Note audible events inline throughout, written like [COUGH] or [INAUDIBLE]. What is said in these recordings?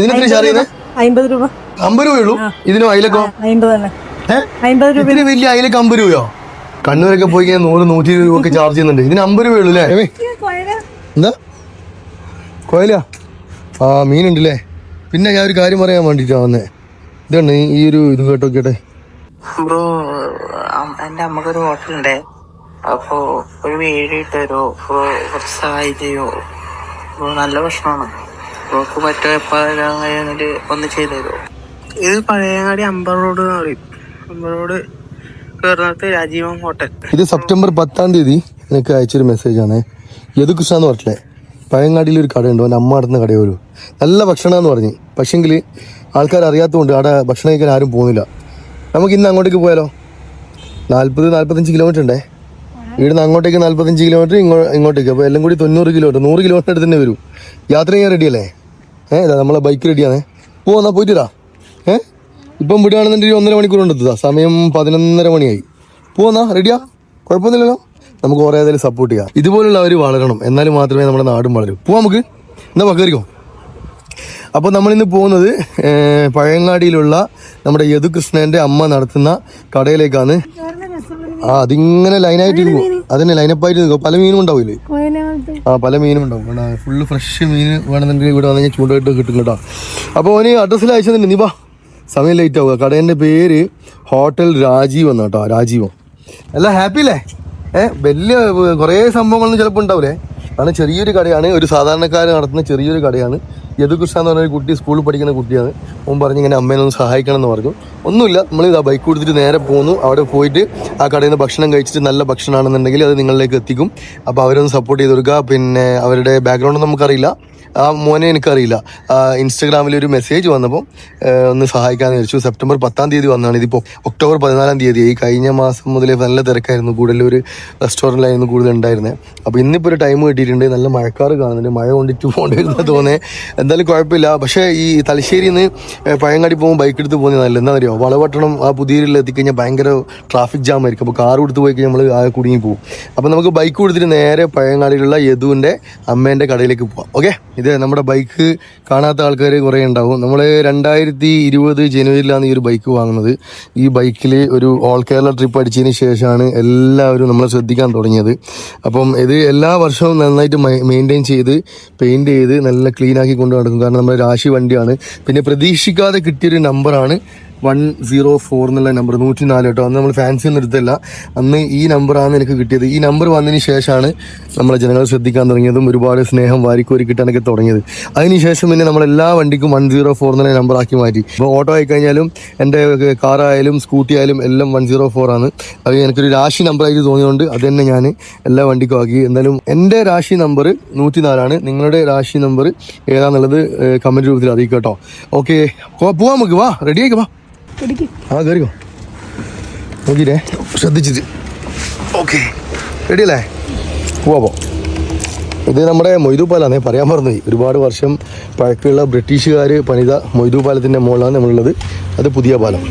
ഇതിന് എത്ര ചാർജ് ചെയ്യുന്നത് അമ്പത് രൂപ. അമ്പത് രൂപയുള്ളൂ? ഇതിനും അയിലക്കോ? അമ്പത് തന്നെ. അമ്പത് രൂപ. ഇതിന് വലിയ അയിലക്ക് അമ്പത് രൂപയോ? കണ്ണൂരൊക്കെ പോയി കഴിഞ്ഞാൽ നൂറ് നൂറ്റി ഇരുപത് രൂപ ചാർജ് ചെയ്യുന്നുണ്ട്. ഇതിന് അമ്പത് രൂപയുള്ളൂ അല്ലേ? എന്താ? കോയല? ആ മീനുണ്ടല്ലേ. പിന്നെ ഞാൻ ഒരു കാര്യം പറയാൻ വേണ്ടിട്ടാ വന്നേ. ഇതാണ് ഈ ഒരു ഇത് കേട്ടോ കേട്ടെ. ബ്രോ അം- എന്റെ അമ്മക്കൊരു ഹോട്ടലുണ്ടേ. അപ്പോ ഒരു വീട് ഇട്ടോ ബ്രോ കുറച്ച് സഹായിക്കോ ബ്രോ നല്ല ഭക്ഷണമാണ്. ബ്രോക്ക് മറ്റേ എപ്പോഴാണെന്നിട്ട് ഒന്ന് ചെയ്തു തരുമോ ഇത് പഴയങ്ങാടി അമ്പർ റോഡ് എന്ന് പറയും. അമ്പർ റോഡ് കേരളത്തെ രാജീവം ഹോട്ടൽ. ഇത് സെപ്റ്റംബർ പത്താം തീയതി എനിക്ക് അയച്ചൊരു മെസ്സേജ് ആണ്. യദുകൃഷ്ണ എന്ന് പറഞ്ഞില്ലേ പഴയങ്ങാടിയിൽ ഒരു കടയുണ്ട്. അവന്റെ അമ്മ നടത്തുന്ന കടയേ ഉള്ളൂ നല്ല ഭക്ഷണമെന്ന് പറഞ്ഞ്. പക്ഷെങ്കിൽ ആൾക്കാർ അറിയാത്തതുകൊണ്ട് അവിടെ ഭക്ഷണം കഴിക്കാൻ ആരും പോകുന്നില്ല. നമുക്ക് ഇന്ന് അങ്ങോട്ടേക്ക് പോയാലോ? നാൽപ്പത് നാൽപ്പത്തഞ്ച് കിലോമീറ്റർ ഉണ്ടേ. ഇവിടുന്ന് അങ്ങോട്ടേക്ക് നാൽപ്പത്തഞ്ച് കിലോമീറ്റർ ഇങ്ങോ ഇങ്ങോട്ടേക്ക്. അപ്പോൾ എല്ലാം കൂടി തൊണ്ണൂറ് കിലോമീറ്റർ നൂറ് കിലോമീറ്റർ അടുത്ത് തന്നെ വരും. യാത്ര ചെയ്യാൻ റെഡിയല്ലേ ഏഹ് ഇതാ നമ്മളെ ബൈക്ക് റെഡിയാണേ പോന്നാ പോയിട്ടാ ഏഹ് ഇപ്പം വിടുകയാണെന്നുണ്ടെങ്കിൽ ഒന്നര മണിക്കൂർ കൊണ്ട് സമയം പതിനൊന്നര മണിയായി. പോന്നാ റെഡിയാ കുഴപ്പമൊന്നുമില്ലല്ലോ? നമുക്ക് കുറേ ഏതായാലും സപ്പോർട്ട് ചെയ്യാം. ഇതുപോലുള്ളവർ വളരണം. എന്നാലും മാത്രമേ നമ്മുടെ നാടും വളരും. പോവാം നമുക്ക്. എന്നാ വാ, കയറിക്കോ അപ്പോൾ നമ്മളിന്ന് പോകുന്നത് പഴയങ്ങാടിയിലുള്ള നമ്മുടെ യദുകൃഷ്ണന്റെ അമ്മ നടത്തുന്ന കടയിലേക്കാണ്. ആ അതിങ്ങനെ ലൈനായിട്ട് ഇരിക്കും അതന്നെ ലൈനപ്പായിട്ട് നിൽക്കും പല മീനും ഉണ്ടാവില്ലേ ആ പല മീനും ഉണ്ടാവും. ഫുള്ള് ഫ്രഷ് മീൻ വേണമെന്നുണ്ടെങ്കിൽ ഇവിടെ വന്നു കഴിഞ്ഞാൽ ചൂണ്ടായിട്ട് കിട്ടും കേട്ടോ. അപ്പോൾ ഓന് അഡ്രസ്സിൽ അയച്ചതന്നെ നീ വാ. സമയം ലേറ്റ് ആവുക. കടേന്റെ പേര് ഹോട്ടൽ രാജീവ് എന്നാ കേട്ടോ രാജീവം. എല്ലാം ഹാപ്പി അല്ലേ? ഏഹ് വലിയ കുറേ സംഭവങ്ങളൊന്നും ചിലപ്പോൾ ഉണ്ടാവില്ലേ കാരണം ചെറിയൊരു കടയാണ്. ഒരു സാധാരണക്കാർ നടത്തുന്ന ചെറിയൊരു കടയാണ്. യദുകൃഷ്ണ എന്ന് പറഞ്ഞ ഒരു കുട്ടി സ്കൂളിൽ പഠിക്കുന്ന കുട്ടിയാണ്. ഓൻ പറഞ്ഞ് ഇങ്ങനെ അമ്മേനെ ഒന്ന് സഹായിക്കണം എന്ന് പറഞ്ഞു. ഒന്നുമില്ല നമ്മൾ ഇതാ ബൈക്ക് കൊടുത്തിട്ട് നേരെ പോന്നു. അവിടെ പോയിട്ട് ആ കടയിൽ നിന്ന് ഭക്ഷണം കഴിച്ചിട്ട് നല്ല ഭക്ഷണമാണെന്നുണ്ടെങ്കിൽ അത് നിങ്ങളിലേക്ക് എത്തിക്കും. അപ്പോൾ അവരൊന്ന് സപ്പോർട്ട് ചെയ്ത് കൊടുക്കുക. പിന്നെ അവരുടെ ബാക്ക്ഗ്രൗണ്ട് നമുക്കറിയില്ല. ആ മോനെ എനിക്കറിയില്ല. ഇൻസ്റ്റാഗ്രാമിൽ ഒരു മെസ്സേജ് വന്നപ്പോൾ ഒന്ന് സഹായിക്കാന്ന് വിചാരിച്ചു. സെപ്റ്റംബർ പത്താം തീയതി വന്നാണ്. ഇതിപ്പോൾ ഒക്ടോബർ പതിനാലാം തീയതി. ഈ കഴിഞ്ഞ മാസം മുതലേ നല്ല തിരക്കായിരുന്നു. കൂടുതൽ ഒരു റെസ്റ്റോറന്റിലായിരുന്നു കൂടുതൽ ഉണ്ടായിരുന്നത് അപ്പോൾ ഇന്നിപ്പോൾ ഒരു ടൈം കിട്ടിയിട്ടുണ്ട്. നല്ല മഴക്കാറ് കാണുന്നുണ്ട്. മഴ കൊണ്ടിട്ട് പോകേണ്ടി വരുന്ന തോന്നേ എന്തായാലും കുഴപ്പമില്ല. പക്ഷേ ഈ തലശ്ശേരിയിൽ നിന്ന് പഴയങ്ങാടി പോകുമ്പോൾ ബൈക്ക് എടുത്ത് പോകുന്നത് നല്ല എന്താ അറിയോ വളപട്ടണം ആ പുതിയരിൽ എത്തിക്കഴിഞ്ഞാൽ ഭയങ്കര ട്രാഫിക് ജാം ആയിരിക്കും. അപ്പോൾ കാർ കൊടുത്ത് പോയി കഴിഞ്ഞാൽ നമ്മൾ ആ കുടുങ്ങി പോകും. അപ്പോൾ നമുക്ക് ബൈക്ക് കൊടുത്തിട്ട് നേരെ പഴയങ്ങാടിയിലുള്ള യദുവിന്റെ അമ്മേന്റെ കടയിലേക്ക് പോവാം. ഓക്കെ ഇത് നമ്മുടെ ബൈക്ക് കാണാത്ത ആൾക്കാർ കുറേ ഉണ്ടാവും. നമ്മൾ രണ്ടായിരത്തി ഇരുപത് ജനുവരിയിലാണ് ഈ ഒരു ബൈക്ക് വാങ്ങുന്നത്. ഈ ബൈക്കിൽ ഒരു ഓൾ കേരള ട്രിപ്പ് അടിച്ചതിന് ശേഷമാണ് എല്ലാവരും നമ്മളെ ശ്രദ്ധിക്കാൻ തുടങ്ങിയത്. അപ്പം ഇത് എല്ലാ വർഷവും നന്നായിട്ട് മെയിന്റെയിൻ ചെയ്ത് പെയിന്റ് ചെയ്ത് നല്ല ക്ലീനാക്കി കൊണ്ട് നടക്കും. കാരണം നമ്മുടെ രാശി വണ്ടിയാണ്. പിന്നെ പ്രതീക്ഷിക്കാതെ കിട്ടിയൊരു നമ്പറാണ് വൺ സീറോ ഫോർ എന്നുള്ള നമ്പർ നൂറ്റി നാല് കേട്ടോ. അന്ന് നമ്മൾ ഫാൻസി ഒന്നും എടുത്തല്ല. അന്ന് ഈ നമ്പറാണ് എനിക്ക് കിട്ടിയത്. ഈ നമ്പർ വന്നതിന് ശേഷമാണ് നമ്മളെ ജനങ്ങൾ ശ്രദ്ധിക്കാൻ തുടങ്ങിയതും ഒരുപാട് സ്നേഹം വാരിക്കോരി കിട്ടാനൊക്കെ തുടങ്ങിയത്. അതിനുശേഷം പിന്നെ നമ്മൾ എല്ലാ വണ്ടിക്കും വൺ സീറോ ഫോർ എന്നുള്ള നമ്പർ ആക്കി മാറ്റി. ഇപ്പോൾ ഓട്ടോ ആയി കഴിഞ്ഞാലും എന്റെ കാറായാലും സ്കൂട്ടി ആയാലും എല്ലാം വൺ സീറോ ഫോർ ആണ്. അത് എനിക്കൊരു രാശി നമ്പറായിട്ട് തോന്നിയതുകൊണ്ട് അത് തന്നെ ഞാൻ എല്ലാ വണ്ടിക്കും ആക്കി. എന്തായാലും എന്റെ രാശി നമ്പർ നൂറ്റി നാലാണ് നിങ്ങളുടെ രാശി നമ്പർ ഏതാണെന്നുള്ളത് കമന്റ് രൂപത്തിൽ അറിയിക്കുക കേട്ടോ. ഓക്കെ പോവാം നമുക്ക്. വാ റെഡി ആയിക്കോ വാ. ആ കയറിക്കോ നോക്കിയിട്ടേ ശ്രദ്ധിച്ചിട്ട്. ഓക്കെ. റെഡി അല്ലേ പോവാ ഇത് നമ്മുടെ മൊയ്തു പാലാന്നേ പറയാൻ മറന്നുപോയി. ഒരുപാട് വർഷം പഴക്കമുള്ള ബ്രിട്ടീഷുകാർ പണിത മൊയ്തു പാലത്തിന്റെ മുകളിലാണ് നമ്മളുള്ളത്. അത് പുതിയ പാലം.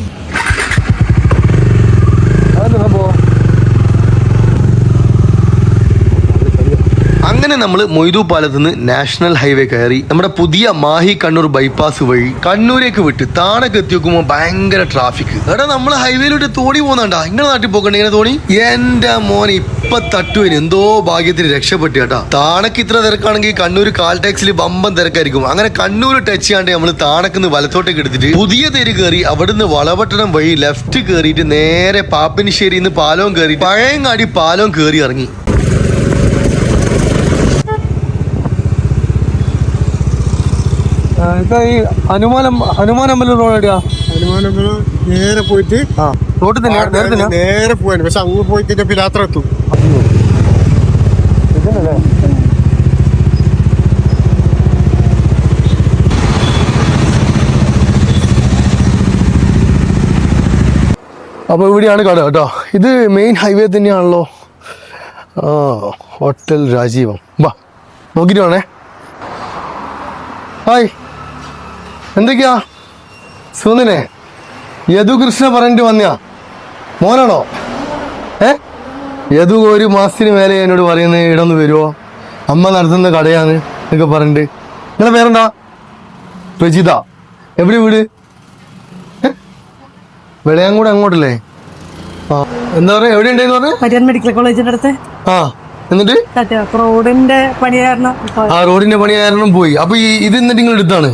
അങ്ങനെ നമ്മൾ മൊയ്തു പാലത്ത് നിന്ന് നാഷണൽ ഹൈവേ കയറി നമ്മുടെ പുതിയ മാഹി കണ്ണൂർ ബൈപ്പാസ് വഴി കണ്ണൂരേക്ക് വിട്ട് താണക്ക് എത്തി നോക്കുമ്പോൾ ഭയങ്കര ട്രാഫിക് എടാ നമ്മൾ ഹൈവേയിലോട്ട് തോണി പോകുന്നുണ്ടാ ഇങ്ങനെ നാട്ടിൽ പോകണ്ട ഇങ്ങനെ തോണി? എന്റെ മോൻ ഇപ്പൊ തട്ടുവിന് എന്തോ ഭാഗ്യത്തിന് രക്ഷപ്പെട്ടു കേട്ടാ. താണക്ക് ഇത്ര തിരക്കാണെങ്കിൽ കണ്ണൂർ കാൽ ടാക്സിൽ ബമ്പം തിരക്കായിരിക്കും. അങ്ങനെ കണ്ണൂർ ടച്ച് ചെയ്യാണ്ട് നമ്മൾ താണക്കുന്ന് വലത്തോട്ടേക്ക് എടുത്തിട്ട് പുതിയ തെരു കയറി അവിടുന്ന് വളപട്ടണം വഴി ലെഫ്റ്റ് കയറിയിട്ട് നേരെ പാപ്പിനിശ്ശേരിന്ന് പാലവും കയറി പഴയങ്ങാടി പാലവും കയറി ഇറങ്ങി. ഈ ഹനുമാനം ഹനുമാൻ അമ്പലം റോഡ് എവിടെയാ ഹനുമാനമ്പലം നേരെ പോയിട്ട് ആ റോഡ് തന്നെ നേരെ തന്നെ നേരെ പോവാൻ പക്ഷെ അങ്ങ് പോയി കഴിഞ്ഞാൽ പിലാത്ര എത്തും. അപ്പോൾ ഇവിടെയാണ് കട കേട്ടോ. ഇത് മെയിൻ ഹൈവേ തന്നെയാണല്ലോ. ആ ഹോട്ടൽ രാജീവം. വാ നോക്കിയിട്ട് വേണേ. ഹായ് എന്തൊക്കെയാ? യദു യദുകൃഷ്ണ പറഞ്ഞിട്ട് വന്നയാ. മോനാണോ? ഏ? യദു ഒരു മാസത്തിന് മേലെ എന്നോട് പറയുന്നത് ഇടന്ന് വരുമോ അമ്മ നടത്തുന്ന കടയാണ് എന്നൊക്കെ പറഞ്ഞിട്ട്. നിങ്ങളെ പേരെന്താ? പ്രജിത. എവിടെ വീട്? വെളയാങ്കൂടെ അങ്ങോട്ടല്ലേ? ആ. എന്താ പറയാ എവിടെ ഉണ്ടായിരുന്നു പറഞ്ഞു മെഡിക്കൽ കോളേജിന്റെ അടുത്ത്. ആ. എന്നിട്ട്? റോഡിന്റെ പണി കാരണം ആ റോഡിന്റെ പണി കാരണം പോയി. അപ്പൊ ഇത് എന്നിട്ട് നിങ്ങൾ എടുത്താണ്?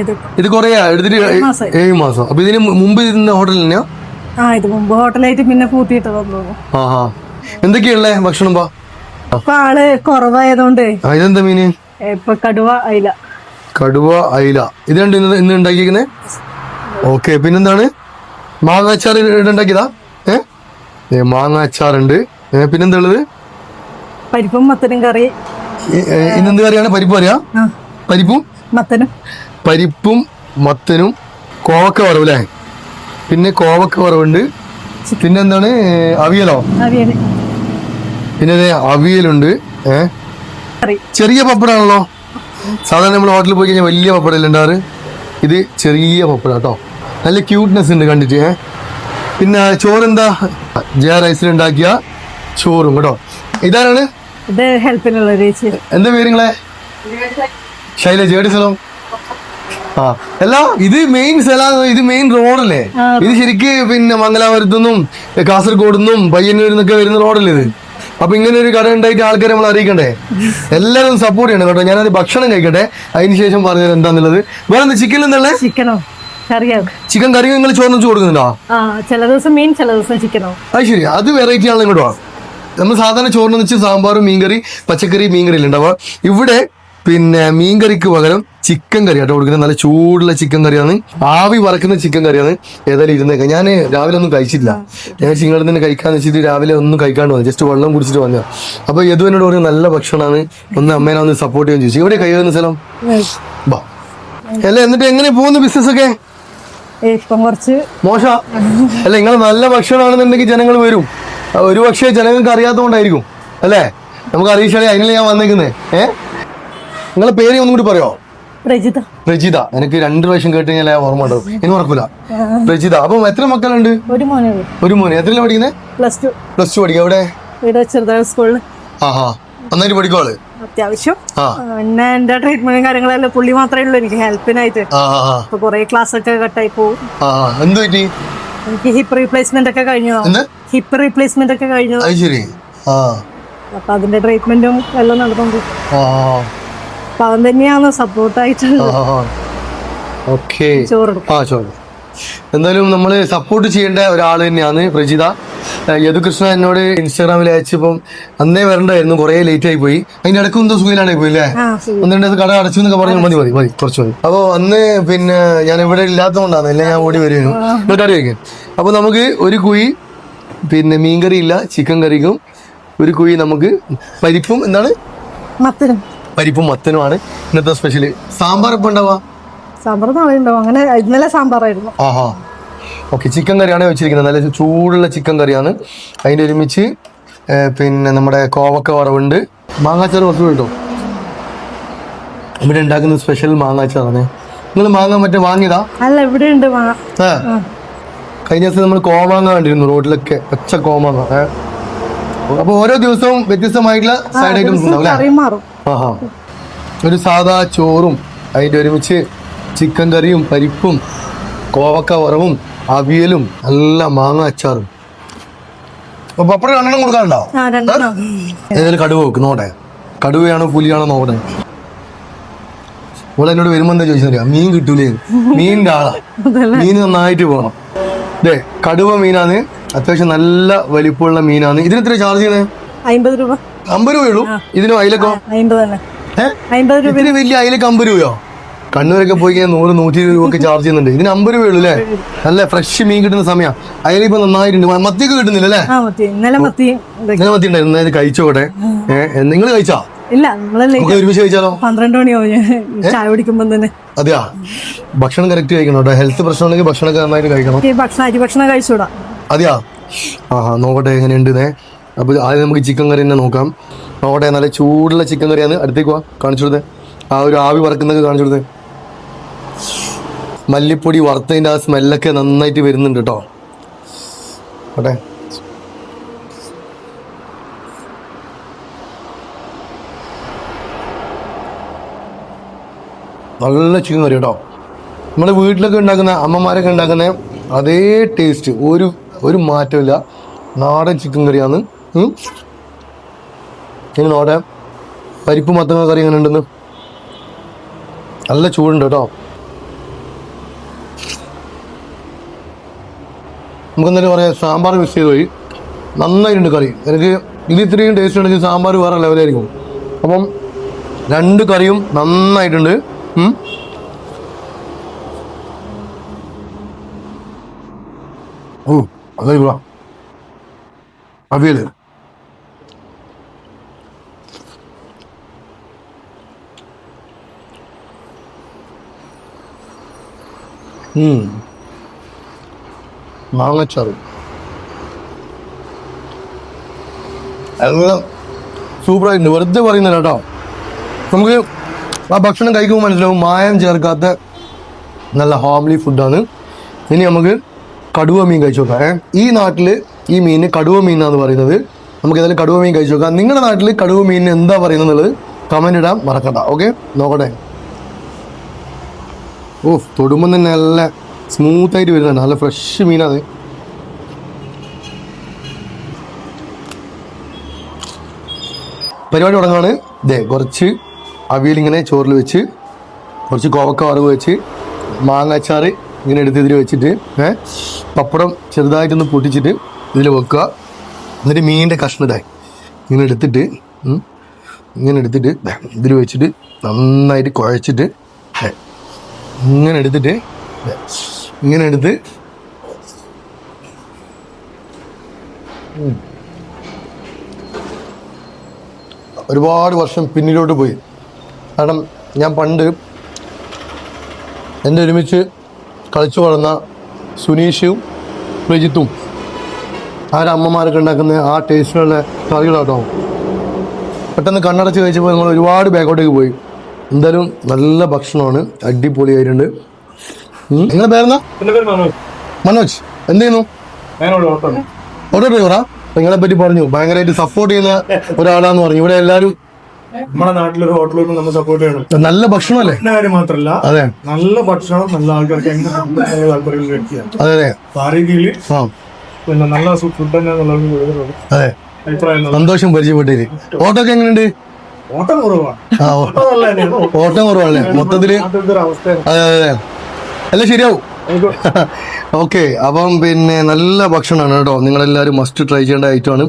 ഇത്. കൊറേയാ എടുത്തിട്ട്. ഏഴ് മാസം അപ്പൊ ഇതിന് മുമ്പ് ഇരുന്ന ഹോട്ടൽ തന്നെയാ? ആ ഇത് മുമ്പ് ഹോട്ടലായിട്ട് പിന്നെ പൂട്ടിയിട്ട് വന്നു ആ ആ എന്തൊക്കെയുള്ളേ ഭക്ഷണം പാ ഇപ്പൊ ആൾ കുറവായതുകൊണ്ട് ഇതെന്താ മീന്? ഇപ്പൊ കടുവ അയില. കടുവ അയില. ഇത് രണ്ട് ഇന്ന് ഇന്ന് ഉണ്ടാക്കിയിരിക്കുന്നത് ഓക്കെ പിന്നെന്താണ്? മാങ്ങാച്ചാർ ഉണ്ടാക്കിയതാ ഏ? മാങ്ങാച്ചാറുണ്ട്. പിന്നെന്താ ഉള്ളത്? പരിപ്പും മത്തനും കറി. ഇന്നെന്ത് കറിയാണ്? പരിപ്പ് കറിയാ? പരിപ്പും? മത്തനും. പരിപ്പും മത്തനും കോവക്ക വറവ് അല്ലേ പിന്നെ കോവക്ക വറവുണ്ട്. പിന്നെ എന്താണ്? അവിയലോ? പിന്നെ അവിയലുണ്ട്. ചെറിയ പപ്പടാണല്ലോ. സാധാരണ നമ്മൾ ഹോട്ടലിൽ പോയി കഴിഞ്ഞാൽ വലിയ പപ്പടല്ലേ ഉണ്ടാറ് ഇത് ചെറിയ പപ്പട കേട്ടോ. നല്ല ക്യൂട്ട്നെസ് ഉണ്ട് കണ്ടിട്ട് ഏ? പിന്നെ ചോറെന്താ? ജയ റൈസിൽ ഉണ്ടാക്കിയ ചോറും കേട്ടോ. ഇതാരാണ്? ഇത് ഹെൽപ്പിനുള്ള ഒരു ചേച്ചി. എന്താ പേര് നിങ്ങളെ ശൈലജ എവിടെ സ്ഥലം? ആ അല്ല ഇത് മെയിൻ സ്ഥലം ഇത് മെയിൻ റോഡല്ലേ ഇത് ശരിക്ക് പിന്നെ മംഗലാപുരത്തുനിന്നും കാസർഗോഡ് നിന്നും പയ്യന്നൂരിൽ നിന്നൊക്കെ വരുന്ന റോഡല്ലേ ഇത്? അപ്പൊ ഇങ്ങനെ ഒരു കട ഉണ്ടായിട്ട് ആൾക്കാരെ നമ്മൾ അറിയിക്കണ്ടേ? എല്ലാവരും സപ്പോർട്ട് ചെയ്യണം കേട്ടോ. ഞാനത് ഭക്ഷണം കഴിക്കട്ടെ. അതിന് ശേഷം പറഞ്ഞത് എന്താന്നുള്ളത്. വേറെ എന്താ ചിക്കൻ എന്താ ചിക്കനോ ചിക്കൻ കറി നിങ്ങൾ ചോറിന് വെച്ച് കൊടുക്കുന്നുണ്ടോ? ചില ദിവസം മീൻ ചില ദിവസം ചിക്കനോ അത് ശരി. അത് വെറൈറ്റി ആണ് ഇങ്ങോട്ട് നമ്മൾ സാധാരണ ചോറിന് വെച്ച് സാമ്പാറും മീൻകറി പച്ചക്കറി മീൻകറി ഉണ്ടാവുക? ഇവിടെ പിന്നെ മീൻകറിക്ക് പകരം ചിക്കൻ കറി ആട്ടോ കൊടുക്കുന്നത്. നല്ല ചൂടുള്ള ചിക്കൻ കറിയാണ്. ആവി വറക്കുന്ന ചിക്കൻ കറിയാണ് ഏതായാലും ഇരുന്നേക്ക. ഞാൻ രാവിലെ ഒന്നും കഴിച്ചില്ല ഞാൻ ചിങ്ങളിൽ നിന്ന് കഴിക്കാന്ന് വെച്ചിട്ട് രാവിലെ ഒന്നും കഴിക്കാണ്ട് വന്നു. ജസ്റ്റ് വെള്ളം കുടിച്ചിട്ട് വന്നു അപ്പൊ യദുവിനോട് പറഞ്ഞു നല്ല ഭക്ഷണമാണ് ഒന്ന് അമ്മേനെ ഒന്ന് സപ്പോർട്ട് ചെയ്യാൻ ചോദിച്ചു ഇവിടെ കൈവരുന്ന സ്ഥലം? ബാ. അല്ല എന്നിട്ട് എങ്ങനെ പോകുന്നു ബിസിനസ് ഒക്കെ? മോശ. അല്ല നിങ്ങൾ നല്ല ഭക്ഷണമാണെന്നുണ്ടെങ്കിൽ ജനങ്ങൾ വരും. ആ, ഒരു പക്ഷേ ജനങ്ങൾക്ക് അറിയാത്തതുകൊണ്ടായിരിക്കും അല്ലേ? നമുക്ക് അറിയിച്ചാലേ അതിനല്ലേ ഞാൻ വന്നേക്കുന്നേ ഏ? നിങ്ങളെ പേര് ഒന്നും കൂടി പറയോ? പ്രജിത. രജിത എനിക്ക് രണ്ട് പ്രാവശ്യം കേട്ട് കഴിഞ്ഞാൽ ഓർമ്മ ഉണ്ടാവും. ഇനി ഉറപ്പില്ല. പ്രജിത അപ്പം എത്ര മക്കളുണ്ട്? ഒരു മോനെ എത്ര ഒരു മോനെ. എത്രയിലാണ് പഠിക്കുന്നത് പ്ലസ് ടു പ്ലസ് ടു പഠിക്കുക എവിടെ? സ്കൂളിൽ ആഹാ. നന്നായിട്ട് പഠിക്കോൾ അത്യാവശ്യം. പിന്നെ എന്റെ ട്രീറ്റ്മെന്റും കാര്യങ്ങളെല്ലാം പുള്ളി മാത്രമേ ഉള്ളൂ. എനിക്ക് ഹെൽപ്പിനായിട്ട് കുറെ ക്ലാസ് ഒക്കെ കട്ടായി പോകും. എന്ത് പറ്റി? എനിക്ക് ഹിപ്പ് റീപ്ലേസ്മെന്റ് ഒക്കെ കഴിഞ്ഞു. ഹിപ്പ് റീപ്ലേസ്മെന്റ് ഒക്കെ കഴിഞ്ഞു അത് ശരി. ആ. അപ്പൊ അതിന്റെ ട്രീറ്റ്മെന്റും എല്ലാം നടന്നുണ്ട്. ആ. അപ്പൊ അവൻ തന്നെയാണ് സപ്പോർട്ടായിട്ട് ഓക്കെ. ചോറെടുക്കും ആ ചോറ് എന്തായാലും നമ്മൾ സപ്പോർട്ട് ചെയ്യേണ്ട ഒരാൾ തന്നെയാണ് പ്രജിത. യദുകൃഷ്ണ എന്നോട് ഇൻസ്റ്റാഗ്രാമിൽ അയച്ചപ്പം അന്നേ വരണ്ടായിരുന്നു കുറേ ലേറ്റ് ആയി പോയി. അതിന്റെ ഇടയ്ക്ക് എന്തോ സുഖയിലാണ് പോയി അല്ലേ? ഒന്നിട്ട് അത് കട അടച്ചു എന്നൊക്കെ പറഞ്ഞു മതി മതി മതി കുറച്ച് മതി. അപ്പോൾ അന്ന് പിന്നെ ഞാൻ ഇവിടെ ഇല്ലാത്തതുകൊണ്ടാണ് അല്ലേ ഞാൻ ഓടി വരുന്നു എന്നിട്ട് അറിയാം അപ്പോൾ നമുക്ക് ഒരു കുഴി പിന്നെ മീൻകറി ഇല്ല ചിക്കൻ കറിക്കും. ഒരു കുഴി നമുക്ക് പരിപ്പും എന്താണ്? മത്തനും. പരിപ്പും മത്തനുമാണ്. ഇന്നത്തെ സ്പെഷ്യൽ സാമ്പാർ ഇപ്പൊ ഉണ്ടാവാ സാമ്പാർ നാളെ ഉണ്ടാവും. അങ്ങനെ ഇന്നലെ സാമ്പാറായിരുന്നു. ആഹാ. ഓക്കെ ചിക്കൻ കറിയാണ് വെച്ചിരിക്കുന്നത്. നല്ല ചൂടുള്ള ചിക്കൻ കറിയാണ്. അതിന്റെ ഒരുമിച്ച് പിന്നെ നമ്മുടെ കോവക്ക വറവുണ്ട്. മാങ്ങാച്ചാർ കുറച്ച് കേട്ടോ ഇവിടെ ഉണ്ടാക്കുന്ന സ്പെഷ്യൽ മാങ്ങാച്ചാറാണ്. നിങ്ങൾ മാങ്ങ മറ്റേ വാങ്ങിയതാ? അല്ല ഇവിടെ ഉണ്ട് മാങ്ങ കഴിഞ്ഞ ദിവസം നമ്മൾ കോമാങ്ങ കണ്ടിരുന്നു റോഡിലൊക്കെ പച്ച കോമാങ്ങ അപ്പൊ ഓരോ ദിവസവും വ്യത്യസ്തമായിട്ടുള്ള സൈഡ് ഐറ്റംസ് ഉണ്ടാവും ആഹാ ഒരു സാധാ ചോറും അതിന്റെ ഒരുമിച്ച് ചിക്കൻ കറിയും പരിപ്പും കോവക്ക വറവും അവിയലും നല്ല മാങ്ങ അച്ചാറും. അപ്പൊ പപ്പടം രണ്ടെണ്ണം കൊടുക്കാറുണ്ടോ? ഏതായാലും കടുവ വെക്കും നോട്ടെ കടുവയാണോ പുലിയാണോ നോക്കട്ടെ. എന്നോട് വരുമ്പോ എന്താ ചോദിച്ചാൽ മീൻ കിട്ടൂലേ? മീനിന്റെ ആളാ. മീൻ നന്നായിട്ട് പോകണം ദേ കടുവ മീനാണ്. അത്യാവശ്യം നല്ല വലിപ്പമുള്ള മീനാണ്. ഇതിന് എത്ര ചാർജ് ചെയ്യുന്നത് അമ്പത് രൂപ. അമ്പത് രൂപയുള്ളൂ ഇതിനും അയിലക്കോ? അമ്പത് രൂപ. ഇതിന് വലിയ അയിലൊക്കെ അമ്പത് രൂപയോ? കണ്ണൂരൊക്കെ പോയി കഴിഞ്ഞാൽ നൂറ് നൂറ്റി ഇരുപത് രൂപ ചാർജ് ചെയ്യുന്നുണ്ട്. ഇതിന് അമ്പത് രൂപയുള്ളൂ അല്ലേ? നല്ല ഫ്രഷ് മീൻ കിട്ടുന്ന സമയം. അയില ഇപ്പൊ നന്നായിട്ടുണ്ട്. മത്തിയൊക്കെ കിട്ടുന്നില്ല അല്ലേ? ഇന്നലെ മത്തി ഉണ്ടായിരുന്നു. കഴിച്ചോട്ടെ. നിങ്ങൾ കഴിച്ചാ? ഇല്ല ഒരുമിച്ച് കഴിച്ചാലോ? പന്ത്രണ്ട് മണിയാവും ചായ കുടിക്കുമ്പോൾ തന്നെ. അതെയാ? ഭക്ഷണം കറക്റ്റ് കഴിക്കണം ഹെൽത്ത് പ്രശ്നമുണ്ടെങ്കിൽ ഭക്ഷണം നന്നായിട്ട് കഴിക്കണം. ഭക്ഷണം അരി ഭക്ഷണം കഴിച്ചൂടാ അതെയാ? ആഹാ നോക്കട്ടെ എങ്ങനെയുണ്ട് അപ്പോൾ ആദ്യം നമുക്ക് ചിക്കൻ കറി തന്നെ നോക്കാം. നോക്കട്ടെ നല്ല ചൂടുള്ള ചിക്കൻ കറിയാണ് അടുത്തേക്ക് വാ കാണിച്ചു കൊടുത്തേ. ആ ഒരു ആവി വറക്കുന്നൊക്കെ കാണിച്ചു കൊടുത്തേ. മല്ലിപ്പൊടി വറുത്തതിന്റെ ആ സ്മെല്ലൊക്കെ നന്നായിട്ട് വരുന്നുണ്ട് കേട്ടോ. ഓട്ടെ നല്ല ചിക്കൻ കറി കേട്ടോ നമ്മുടെ വീട്ടിലൊക്കെ ഉണ്ടാക്കുന്ന അമ്മമാരൊക്കെ ഉണ്ടാക്കുന്ന അതേ ടേസ്റ്റ് ഒരു ഒരു മാറ്റമില്ല നാടൻ ചിക്കൻ കറിയാണ്. ഇനി നോടെ പരിപ്പ് മത്തങ്ങ കറി എങ്ങനെ ഉണ്ടെന്ന്? നല്ല ചൂടുണ്ട് കേട്ടോ. നമുക്ക് എന്തായാലും പറയാം സാമ്പാർ മിക്സ് ചെയ്ത് പോയി. നന്നായിട്ടുണ്ട് കറി. എനിക്ക് ഇത് ഇത്രയും ടേസ്റ്റ് ഉണ്ടെങ്കിൽ സാമ്പാർ വേറെ ലെവലായിരിക്കും അപ്പം രണ്ട് കറിയും നന്നായിട്ടുണ്ട്. ഓ അതെ ഇവിടെ അവിയൽ. ഉം. മാങ്ങച്ചാറ് എല്ലാം സൂപ്പറായിട്ടുണ്ട്. വെറുതെ പറയുന്നില്ല കേട്ടോ. നമുക്ക് ആ ഭക്ഷണം കഴിക്കുമ്പോൾ മനസ്സിലാവും മായം ചേർക്കാത്ത നല്ല ഹോംലി ഫുഡാണ് ഇനി നമുക്ക് കടുവ മീൻ കഴിച്ചു നോക്കാം? ഈ നാട്ടിൽ ഈ മീൻ കടുവ മീൻ എന്നാണ് പറയുന്നത്. നമുക്ക് ഏതായാലും കടുവ മീൻ കഴിച്ചു നോക്കാം. നിങ്ങളുടെ നാട്ടിൽ കടുവ മീനിന് എന്താ പറയുന്നത്? എന്നുള്ളത് കമന്റ് ഇടാൻ മറക്കണ്ട. ഓക്കെ നോക്കട്ടെ. ഓ തൊടുമ്പം തന്നെ നല്ല സ്മൂത്ത് ആയിട്ട് വരുന്നുണ്ട്. നല്ല ഫ്രഷ് മീനാണ്. പരിപാടി തുടങ്ങാണ്. ഇതേ കുറച്ച് അവിയലിങ്ങനെ ചോറിൽ വെച്ച് കുറച്ച് കോവക്ക വറവ് വെച്ച് മാങ്ങാച്ചാറ് ഇങ്ങനെ എടുത്ത് ഇതിൽ വെച്ചിട്ട് പപ്പടം ചെറുതായിട്ടൊന്ന് പൊട്ടിച്ചിട്ട് ഇതിൽ വെക്കുക. എന്നിട്ട് മീനിന്റെ കഷ്ണതായി ഇങ്ങനെ എടുത്തിട്ട് ഇങ്ങനെ എടുത്തിട്ട് ഇതിൽ വെച്ചിട്ട് നന്നായിട്ട് കുഴച്ചിട്ട് ഇങ്ങനെ എടുത്തിട്ട് ഇങ്ങനെ എടുത്ത് ഒരുപാട് വർഷം പിന്നിലോട്ട് പോയി. കാരണം ഞാൻ പണ്ട് എന്റെ ഒരുമിച്ച് കളിച്ചു വളർന്ന സുനീഷും പ്രജിത്തും ആരമ്മമാരൊക്കെ അമ്മമാരൊക്കെ ഉണ്ടാക്കുന്ന ആ ടേസ്റ്റിലുള്ള കറികളാട്ടോ. പെട്ടെന്ന് കണ്ണടച്ച് കഴിച്ചപ്പോൾ നമ്മൾ ഒരുപാട് ബാക്കോട്ടേക്ക് പോയി. എന്തായാലും നല്ല ഭക്ഷണമാണ്. അടിപൊളിയായിട്ടുണ്ട്. ആയിട്ടുണ്ട് നിങ്ങളുടെ പേരെന്നാ? മനോജ്. എന്ത് ചെയ്യുന്നു? ഓട്ടോ ഡ്രൈവറാ? നിങ്ങളെ പറ്റി പറഞ്ഞു. ഭയങ്കരമായിട്ട് സപ്പോർട്ട് ചെയ്യുന്ന ഒരാളാന്ന് പറഞ്ഞു. ഇവിടെ എല്ലാവരും നമ്മുടെ നാട്ടിലൊരു ഹോട്ടലിൽ നമ്മൾ സപ്പോർട്ട് ചെയ്യണം. നല്ല ഭക്ഷണമല്ലേ എന്റെ കാര്യം മാത്രല്ല അതെ. നല്ല ഭക്ഷണം നല്ല ആൾക്കാർക്ക് എങ്ങനെ താല്പര്യം വ്യക്തിയാണ്. അതെ അതെ. അപ്പൊ ആ. രീതിയിൽ പിന്നെ നല്ല ഫുഡ് തന്നെ എന്നുള്ളത് വേറൊരു അതെ. അഭിപ്രായം സന്തോഷം പരിചയപ്പെട്ടതിന് ഓട്ടോ ഒക്കെ എങ്ങനെയുണ്ട്? ഓട്ടം കുറവാണ്. ഓട്ടം കുറവാണ് കുറവാണല്ലേ മൊത്തത്തിൽ? അല്ല അതെ അതെ ശരിയാവും. [LAUGHS] ഓക്കെ അപ്പം പിന്നെ നല്ല ഭക്ഷണമാണ് കേട്ടോ. നിങ്ങളെല്ലാവരും മസ്റ്റ് ട്രൈ ചെയ്യേണ്ട ഐറ്റമാണ്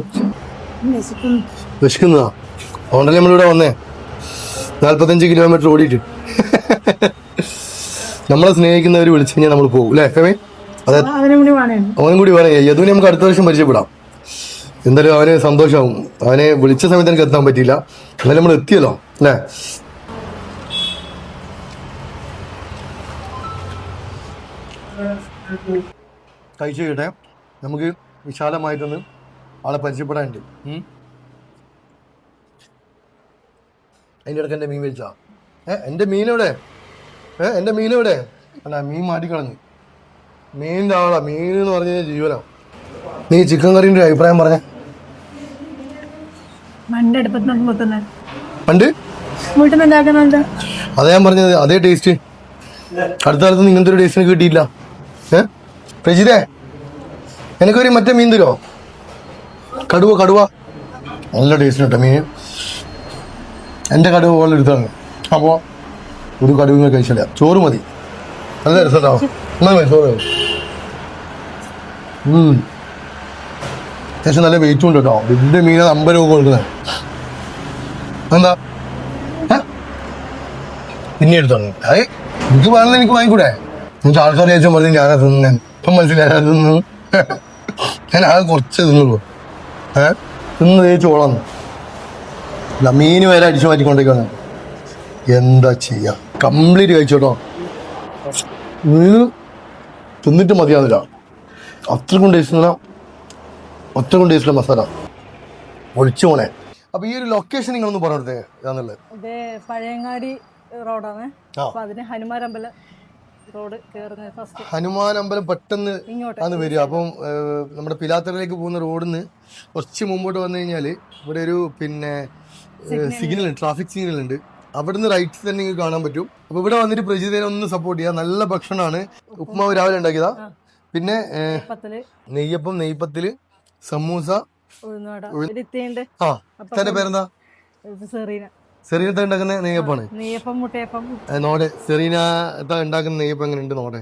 വിശക്കുന്നതാ. അതുകൊണ്ടല്ലേ നമ്മളിവിടെ വന്നേ. നാൽപ്പത്തഞ്ച് കിലോമീറ്റർ ഓടിയിട്ട്. നമ്മളെ സ്നേഹിക്കുന്നവർ വിളിച്ചു കഴിഞ്ഞാൽ നമ്മൾ പോകും അല്ലേ ഫെമേ അതെ അവനും കൂടി വേണേ. പറയാം യദുവിനെ നമുക്ക് അടുത്ത വർഷം പരിചയപ്പെടാം. എന്തായാലും അവന് സന്തോഷമാവും. അവനെ വിളിച്ച സമയത്ത് എനിക്ക് എത്താൻ പറ്റിയില്ല. എന്നാലും നമ്മൾ എത്തിയല്ലോ അല്ലേ? കഴിച്ചു കഴിയട്ടെ. നമുക്ക് വിശാലമായിട്ടൊന്ന് ആളെ പരിചയപ്പെടാനുണ്ട്. അതിന്റെ ഇടയ്ക്ക് എന്റെ മീൻ വെച്ചാ ഏ എന്റെ മീനെവിടെ ഏ എന്റെ മീനെവിടെ അല്ല മീൻ മാറ്റിക്കളഞ്ഞു മീനിന്റെ ആളാ മീൻ എന്ന് പറഞ്ഞു കഴിഞ്ഞാൽ ജീവനാ. നീ ചിക്കൻ കറീന്റെ അഭിപ്രായം പറഞ്ഞ. പണ്ട് അതാ ഞാൻ പറഞ്ഞത് അതേ ടേസ്റ്റ്. അടുത്ത കാലത്ത് ഇങ്ങനത്തെ ഒരു ടേസ്റ്റിന് കിട്ടിയില്ല ഏ? പ്രജിതേ എനിക്കൊരു മറ്റേ മീൻ തരുമോ കടുവ കടുവ. നല്ല ടേസ്റ്റ് കേട്ടോ മീൻ. എന്റെ കടുവ പോലെ എടുത്താണ് അപ്പോൾ ഒരു കടുവ കഴിച്ചില്ല. ചോറ് മതി. നല്ല രസമുണ്ടാവും. എന്നാൽ മതി ചോറ്. അത്യാവശ്യം നല്ല വെയിറ്റും ഉണ്ട് കേട്ടോ. വലിയ മീന അമ്പത് രൂപ കൊടുക്കുന്നത്. എന്താ? പിന്നെ എടുത്തു അതെ എനിക്ക് പറഞ്ഞത് എനിക്ക് വാങ്ങിക്കൂടെ? എനിക്ക് ആൾക്കാർ ചോദിച്ചാൽ പറഞ്ഞു ഞാനാ തിന്നു ഇപ്പം മനസ്സിലായി ഞാൻ തിന്നു [LAUGHS] ഞാൻ ആകെ കുറച്ച് തിന്നുള്ളൂ. ഏഹ് തിന്ന് തേച്ച് മീൻ വരെ അടിച്ചു മാറ്റിക്കൊണ്ടേക്കാണ് എന്താ ചെയ്യ? കംപ്ലീറ്റ് കഴിച്ചോട്ടോ തിന്നിട്ട് മതിയാവില്ല. അത്രക്കും ടേസ്റ്റുള്ള അത്രക്കും ടേസ്റ്റുള്ള മസാല. ഒളിച്ചു പോണേ. അപ്പൊ ഈ ഒരു ലൊക്കേഷൻ നിങ്ങളൊന്ന് പറഞ്ഞെടുത്തേ ഇതാന്നുള്ളത്. ഇത് പഴയങ്ങാടി റോഡാണ്. അപ്പൊ അതിന് ഹനുമാരമ്പലം റോഡ് കയറുന്നത് ഫസ്റ്റ് ഹനുമാൻ അമ്പലം പെട്ടെന്ന് അന്ന് ആണ് വരിക. അപ്പം നമ്മുടെ പിലാത്തറയിലേക്ക് പോകുന്ന റോഡിൽ നിന്ന് കുറച്ച് മുമ്പോട്ട് വന്നു കഴിഞ്ഞാൽ ഇവിടെ ഒരു പിന്നെ സിഗ്നൽ ഉണ്ട്. ട്രാഫിക് സിഗ്നൽ ഉണ്ട് അവിടുന്ന് റൈറ്റ് തന്നെ നിങ്ങൾക്ക് കാണാൻ പറ്റും. അപ്പൊ ഇവിടെ വന്നിട്ട് പ്രജിതനെ ഒന്ന് സപ്പോർട്ട് ചെയ്യാം. നല്ല ഭക്ഷണമാണ്. ഉപ്പുമാവ് രാവിലെ ഉണ്ടാക്കിയതാ. പിന്നെ നെയ്യപ്പം നെയ്യപ്പത്തിൽ സമൂസ ആ തന്റെ പേരെന്താ? സെറീന. ഉണ്ടാക്കുന്ന? നെയ്യപ്പാണ് നോടെ. സെറീന ഉണ്ടാക്കുന്ന നെയ്യപ്പം എങ്ങനെ ഉണ്ട് നോടെ.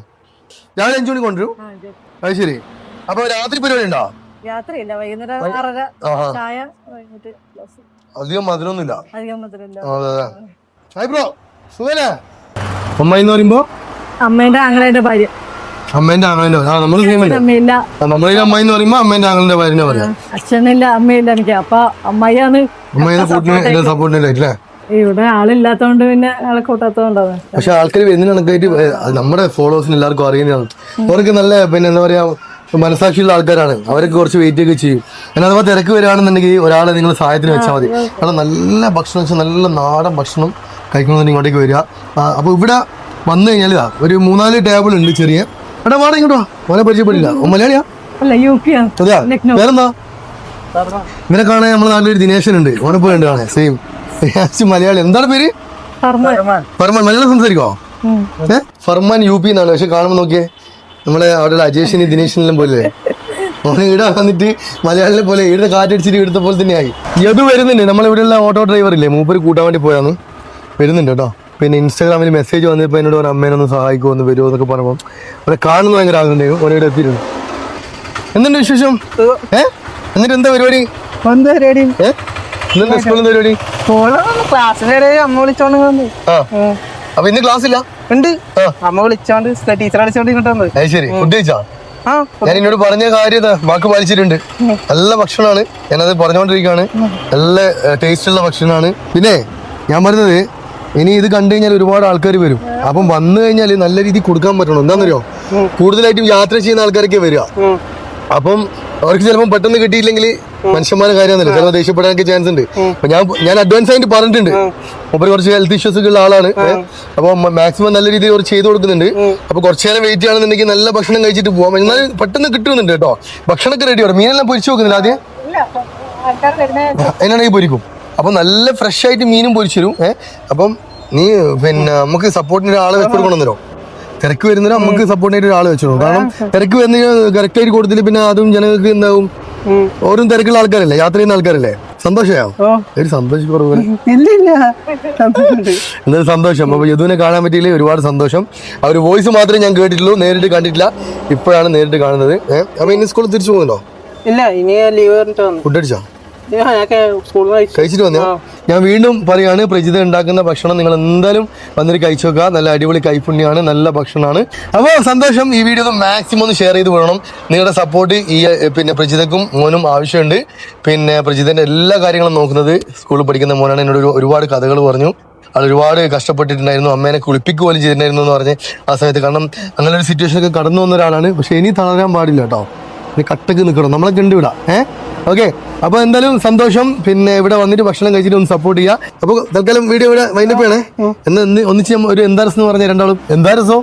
രാവിലെ അഞ്ചു മണി കൊണ്ടുവരും. അത് ശരി. അപ്പൊ രാത്രി പരിപാടി ഉണ്ടോ? രാത്രിയില്ല വൈകുന്നേരം ആറര ചായ. അധികം മധുരമൊന്നുമില്ല. അധികം മധുരമില്ല. ആ, അതെ അതെ. ഹായ് ബ്രോ സുഖല്ലേ? അമ്മ എന്ന് പറയുമ്പോ? അമ്മേന്റെ ആങ്ങളേന്റെ ഭാര്യ. അമ്മേന്റെ ആങ്ങളുടെ ആ നമ്മൾ സെയിമല്ലേ അമ്മയില്ല. നമ്മളെ അമ്മ എന്ന് പറയുമ്പോ അമ്മേന്റെ ആങ്ങളുടെ ഭാര്യനെ പറയാം. അച്ഛനില്ല അമ്മയില്ല എനിക്ക്. അപ്പൊ അമ്മയാണ്. കൂട്ടിന് ഇവിടെ ആളില്ലാത്തോണ്ട് പിന്നെ ആളെ കൂട്ടാത്തോണ്ടാണ് പക്ഷെ ആൾക്കാർ വരുന്ന കണക്കായിട്ട് നമ്മുടെ ഫോളോവേഴ്സിന് എല്ലാവർക്കും അറിയുന്നതാണ്. അവർക്ക് നല്ല പിന്നെ എന്താ പറയാ മനസാക്ഷിയുള്ള ആൾക്കാരാണ്. അവരൊക്കെ കുറച്ച് വെയിറ്റ് ഒക്കെ ചെയ്യും. എന്നാൽ അഥവാ തിരക്ക് വരികയാണെന്നുണ്ടെങ്കിൽ ഒരാളെ നിങ്ങൾ സഹായത്തിന് വെച്ചാൽ മതി. കാരണം നല്ല ഭക്ഷണം വെച്ചാൽ നല്ല നാടൻ ഭക്ഷണം കഴിക്കണമെന്ന് ഇങ്ങോട്ടേക്ക് വരിക. അപ്പോൾ അപ്പൊ ഇവിടെ വന്നു കഴിഞ്ഞാൽ ഇതാ ഒരു മൂന്നാൽ ടേബിൾ ഉണ്ട് ചെറിയ. എടാ വാടാ ഇങ്ങോട്ടോ മോനെ പരിചയപ്പെടില്ല ഓ, മലയാളിയാ? അല്ല യു പി ആണ് അതെയാ. വേറെന്താ ഇവനെ കാണാൻ നമ്മുടെ നാട്ടിലൊരു ദിനേശൻ ഉണ്ട് ഓനെ പോയി ഉണ്ട് കാണാൻ സെയിം മലയാളി. എന്താണ് പേര്? ഫർമാൻ. ഫർമാൻ. മലയാളം സംസാരിക്കോ? ഫർമാൻ യു പി എന്നാണ്. പക്ഷെ കാണുമ്പോൾ നോക്കിയേ. നമ്മളെ അവിടെ അജേഷിന് ദിനേശിനെല്ലാം പോലെ ഇവിടെ വന്നിട്ട് മലയാളിനെ പോലെ ഇവിടെ കാറ്റടിച്ചിട്ട് ഇവിടുത്തെ പോലെ തന്നെയായി. യദു വരുന്നുണ്ട്? നമ്മളിവിടെയുള്ള ഓട്ടോ ഡ്രൈവർ ഇല്ലേ? മൂപ്പര് കൂട്ടാൻ വേണ്ടി പോയാന്ന്. വരുന്നുണ്ട് കേട്ടോ. പിന്നെ ഇൻസ്റ്റാഗ്രാമിൽ മെസ്സേജ് വന്നപ്പോൾ എന്നോട് ഒരു അമ്മേനെ ഒന്ന് സഹായിക്കുമോ ഒന്ന് വരുമോ എന്നൊക്കെ പറഞ്ഞപ്പോൾ അവരെ കാണുന്ന ഭയങ്കര ആഗ്രഹമുണ്ടായിരുന്നു ഒരേടെ എത്തിയിരുന്നു. എന്തുണ്ട് വിശേഷം? ഏ? എന്നിട്ട് എന്താ പരിപാടി? എന്താ പരിപാടി? ഏ? ഇന്നെന്താ സ്കൂളിൽ പരിപാടി? അമ്മ വിളിച്ചോണ്ട് അപ്പൊ ഇന്ന് ക്ലാസ് ഇല്ല? ഉണ്ട്. അമ്മ വിളിച്ചോണ്ട് ടീച്ചർ വിളിച്ചോണ്ട് ഇങ്ങോട്ട് വന്നത് അത് ശരി. ഫുഡ് കഴിച്ചാ? ആ ഞാൻ എന്നോട് പറഞ്ഞ കാര്യം ഇതാ, വാക്ക് പാലിച്ചിട്ടുണ്ട്. നല്ല ഭക്ഷണമാണ്. ഞാനത് പറഞ്ഞുകൊണ്ടിരിക്കുകയാണ് നല്ല ടേസ്റ്റ് ഉള്ള ഭക്ഷണമാണ്. പിന്നെ ഞാൻ പറഞ്ഞത് ഇനി ഇത് കണ്ടു കഴിഞ്ഞാൽ ഒരുപാട് ആൾക്കാർ വരും. അപ്പം വന്നു കഴിഞ്ഞാൽ നല്ല രീതിയിൽ കൊടുക്കാൻ പറ്റണം. എന്താണെന്നറിയോ? കൂടുതലായിട്ടും യാത്ര ചെയ്യുന്ന ആൾക്കാരൊക്കെ വരിക. അപ്പം അവർക്ക് ചിലപ്പോൾ പെട്ടെന്ന് കിട്ടിയില്ലെങ്കിൽ മനുഷ്യന്മാരെ കാര്യമൊന്നുമില്ല. ചിലപ്പോൾ ദേഷ്യപ്പെടാനൊക്കെ ചാൻസ് ഉണ്ട്. അപ്പൊ ഞാൻ ഞാൻ അഡ്വാൻസ് ആയിട്ട് പറഞ്ഞിട്ടുണ്ട്. മൂപ്പര് കുറച്ച് ഹെൽത്ത് ഇഷ്യൂസ് ഒക്കെ ഉള്ള ആളാണ്. അപ്പൊ മാക്സിമം നല്ല രീതിയിൽ അവർ ചെയ്തു കൊടുക്കുന്നുണ്ട്. അപ്പൊ കുറച്ച് നേരം വെയിറ്റ് ചെയ്യണമെന്നുണ്ടെങ്കിൽ നല്ല ഭക്ഷണം കഴിച്ചിട്ട് പോവാം. എന്നാൽ പെട്ടെന്ന് കിട്ടുന്നുണ്ട് കേട്ടോ. ഭക്ഷണമൊക്കെ റെഡി ആണ്? മീനെല്ലാം പൊരിച്ചു നോക്കുന്നില്ല ആദ്യം? അതിനാണെങ്കിൽ പൊരിക്കും. അപ്പൊ നല്ല ഫ്രഷ് ആയിട്ട് മീനും പൊരിച്ചു തരും. ഏഹ് അപ്പം നീ പിന്നെ നമുക്ക് സപ്പോർട്ടിന് ഒരാളെ വെച്ച് കൊടുക്കണമെന്നല്ലോ തിരക്ക് വരുന്നതിന് നമുക്ക് സപ്പോർട്ട് ചെയ്ത് ഒരാൾ വെച്ചോളൂ. കാരണം തിരക്ക് വരുന്നതിന് കറക്റ്റ് ആയിട്ട് കൊടുത്തില്ല പിന്നെ അതും ജനങ്ങൾക്ക് എന്താവും? ഓരോ തിരക്കുള്ള ആൾക്കാരല്ലേ? യാത്ര ചെയ്യുന്ന ആൾക്കാരല്ലേ? സന്തോഷമായോ? ഒരു എന്തായാലും സന്തോഷം. അപ്പൊ യദുവിനെ കാണാൻ പറ്റിയില്ലേ? ഒരുപാട് സന്തോഷം. ആ ഒരു വോയിസ് മാത്രമേ ഞാൻ കേട്ടിട്ടുള്ളൂ. നേരിട്ട് കണ്ടിട്ടില്ല. ഇപ്പോഴാണ് നേരിട്ട് കാണുന്നത്. അപ്പൊ ഇനി സ്കൂളിൽ തിരിച്ചു പോകുന്നുണ്ടോ? ഇല്ല ഇനി ലീവ് പറഞ്ഞിട്ട് കഴിച്ചിട്ട് വന്നു? ഞാൻ വീണ്ടും പറയാണ് പ്രജിത ഉണ്ടാക്കുന്ന ഭക്ഷണം നിങ്ങൾ എന്തായാലും വന്നിട്ട് കഴിച്ചു നോക്കുക. നല്ല അടിപൊളി കൈപ്പുണ്യാണ് നല്ല ഭക്ഷണമാണ്. അപ്പോൾ സന്തോഷം ഈ വീഡിയോ മാക്സിമം ഒന്ന് ഷെയർ ചെയ്ത് വിടണം. നിങ്ങളുടെ സപ്പോർട്ട് ഈ പിന്നെ പ്രജിതക്കും മോനും ആവശ്യമുണ്ട്. പിന്നെ പ്രജിതന്റെ എല്ലാ കാര്യങ്ങളും നോക്കുന്നത് സ്കൂളിൽ പഠിക്കുന്ന മോനാണ്. എന്നോട് ഒരു- ഒരുപാട് കഥകൾ പറഞ്ഞു. അത് ഒരുപാട് കഷ്ടപ്പെട്ടിട്ടുണ്ടായിരുന്നു. അമ്മേനെ കുളിപ്പിക്കുക പോലും ചെയ്തിട്ടുണ്ടായിരുന്നു എന്ന് പറഞ്ഞ് ആ സമയത്ത്. കാരണം അങ്ങനെ ഒരു സിറ്റുവേഷൻ ഒക്കെ കടന്നു വന്ന ഒരാളാണ്. പക്ഷെ ഇനി തളരാൻ പാടില്ല കേട്ടോ. ഇനി കട്ടക്ക് നിൽക്കണം. നമ്മളെ കണ്ടുവിടാം. ഏഹ് ഓക്കെ അപ്പോൾ എന്തായാലും സന്തോഷം. പിന്നെ ഇവിടെ വന്നിട്ട് ഭക്ഷണം കഴിച്ചിട്ട് ഒന്ന് സപ്പോർട്ട് ചെയ്യുക അപ്പോൾ തൽക്കാലം വീഡിയോ ഇവിടെ വൈൻഡപ്പ് ചെയ്യണേ. എന്ന് ഒന്ന് ഒന്നിച്ച് ഒരു എന്താ രസം എന്ന് പറഞ്ഞ രണ്ടാളും. എന്താ രസോ?